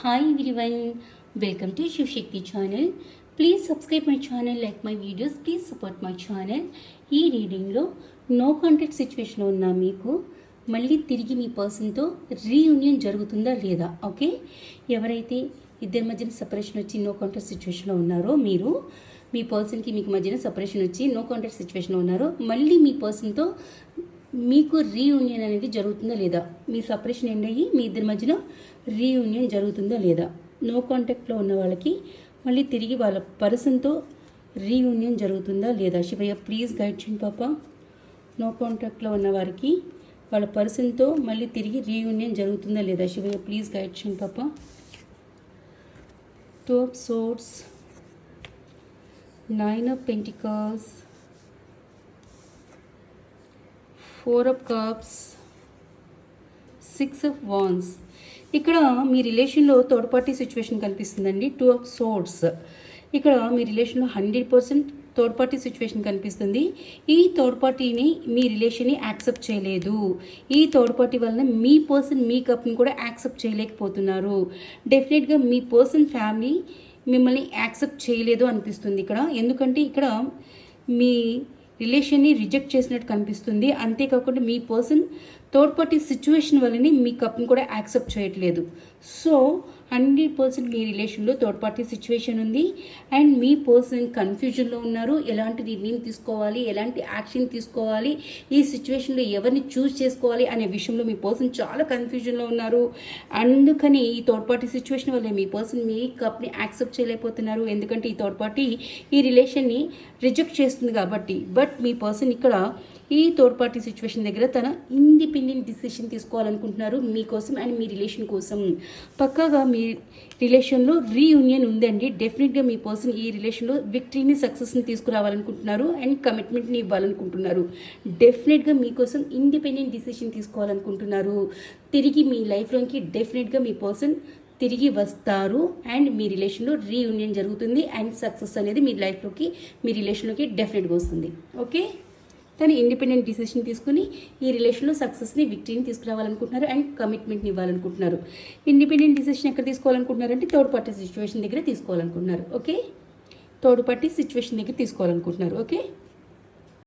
Hi everyone welcome to Shivashakti channel please subscribe my channel like my videos please support my channel ఈ రీడింగ్లో no contact సిచ్యువేషన్లో ఉన్న మీకు మళ్ళీ తిరిగి మీ పర్సన్తో రీయూనియన్ జరుగుతుందా లేదా ఓకే ఎవరైతే ఇద్దరి మధ్యన సపరేషన్ వచ్చి నో కాంటాక్ట్ సిచ్యువేషన్లో ఉన్నారో మీరు మీ పర్సన్కి మీకు మధ్యన సపరేషన్ వచ్చి నో కాంటాక్ట్ సిచ్యువేషన్లో ఉన్నారో మళ్ళీ మీ పర్సన్తో మీకు రీయూనియన్ అనేది జరుగుతుందా లేదా? మీ సపరేషన్ ఎండ్ అయ్యి మీ ఇద్దరి మధ్యన రీయూనియన్ జరుగుతుందా లేదా? నో కాంటాక్ట్లో ఉన్న వాళ్ళకి మళ్ళీ తిరిగి వాళ్ళ పర్సన్తో రీయూనియన్ జరుగుతుందా లేదా? శివయ్య ప్లీజ్ గైడ్ చేయండి పాప. నో కాంటాక్ట్లో ఉన్న వారికి వాళ్ళ పర్సన్తో మళ్ళీ తిరిగి రీయూనియన్ జరుగుతుందా లేదా? శివయ్య ప్లీజ్ గైడ్ చేయండి పాప. Two of swords nine of pentacles four of cups six of wands. ఇక్కడ మీ రిలేషన్లో థర్డ్ పార్టీ సిచ్యువేషన్ కనిపిస్తుందండి. టూ ఆఫ్ సోర్స్ ఇక్కడ మీ రిలేషన్లో hundred percent third party situation కనిపిస్తుంది. ఈ థర్డ్ పార్టీని మీ రిలేషన్ని యాక్సెప్ట్ చేయలేదు. ఈ థర్డ్ పార్టీ వలన మీ పర్సన్ మీ కప్ని కూడా యాక్సెప్ట్ చేయలేకపోతున్నారు. డెఫినెట్గా మీ పర్సన్ ఫ్యామిలీ మిమ్మల్ని యాక్సెప్ట్ చేయలేదు అనిపిస్తుంది ఇక్కడ. ఎందుకంటే ఇక్కడ మీ రిలేషన్ని రిజెక్ట్ చేసినట్టు కనిపిస్తుంది. అంతేకాకుండా మీ పర్సన్ థర్డ్ పార్టీ సిచ్యువేషన్ వల్లనే మీ కప్ని కూడా యాక్సెప్ట్ చేయట్లేదు. సో హండ్రెడ్ పర్సెంట్ మీ రిలేషన్లో థర్డ్ పార్టీ సిచ్యువేషన్ ఉంది. అండ్ మీ పర్సన్ కన్ఫ్యూజన్లో ఉన్నారు. ఎలాంటి నిర్ణయం తీసుకోవాలి? ఎలాంటి యాక్షన్ తీసుకోవాలి? ఈ సిచ్యువేషన్లో ఎవరిని చూస్ చేసుకోవాలి? అనే విషయంలో మీ పర్సన్ చాలా కన్ఫ్యూజన్లో ఉన్నారు. అందుకని ఈ థర్డ్ పార్టీ సిచ్యువేషన్ వల్ల మీ పర్సన్ మీ కప్ని యాక్సెప్ట్ చేయలేకపోతున్నారు. ఎందుకంటే ఈ థర్డ్ పార్టీ ఈ రిలేషన్ని రిజెక్ట్ చేస్తుంది కాబట్టి. బట్ మీ పర్సన్ ఇక్కడ ఈ థర్డ్ పార్టీ సిచ్యువేషన్ దగ్గర తన ఇండిపెండెంట్ డిసిషన్ తీసుకోవాలనుకుంటున్నారు మీకోసం అండ్ మీ రిలేషన్ కోసం. పక్కాగా మీ రిలేషన్లో రీయూనియన్ ఉందండి. డెఫినెట్గా మీ పర్సన్ ఈ రిలేషన్లో విక్టరీని సక్సెస్ని తీసుకురావాలనుకుంటున్నారు అండ్ కమిట్మెంట్ని ఇవ్వాలనుకుంటున్నారు. డెఫినెట్గా మీకోసం ఇండిపెండెంట్ డిసిషన్ తీసుకోవాలనుకుంటున్నారు. తిరిగి మీ లైఫ్లోకి డెఫినెట్గా మీ పర్సన్ తిరిగి వస్తారు అండ్ మీ రిలేషన్లో రీయూనియన్ జరుగుతుంది అండ్ సక్సెస్ అనేది మీ లైఫ్లోకి మీ రిలేషన్లోకి డెఫినెట్గా వస్తుంది. ఓకే తను ఇండిపెండెంట్ డిసిషన్ తీసుకుని ఈ రిలేషన్లో సక్సెస్ని విక్టరీని తీసుకురావాలనుకుంటున్నారు అండ్ కమిట్మెంట్ని ఇవ్వాలనుకుంటున్నారు. ఇండిపెండెంట్ డిసిషన్ ఎక్కడ తీసుకోవాలనుకుంటున్నారు అంటే థర్డ్ పార్టీ సిచ్యువేషన్ దగ్గర తీసుకోవాలనుకుంటున్నారు. ఓకే? థర్డ్ పార్టీ సిచ్యువేషన్ దగ్గర తీసుకోవాలనుకుంటున్నారు. ఓకే?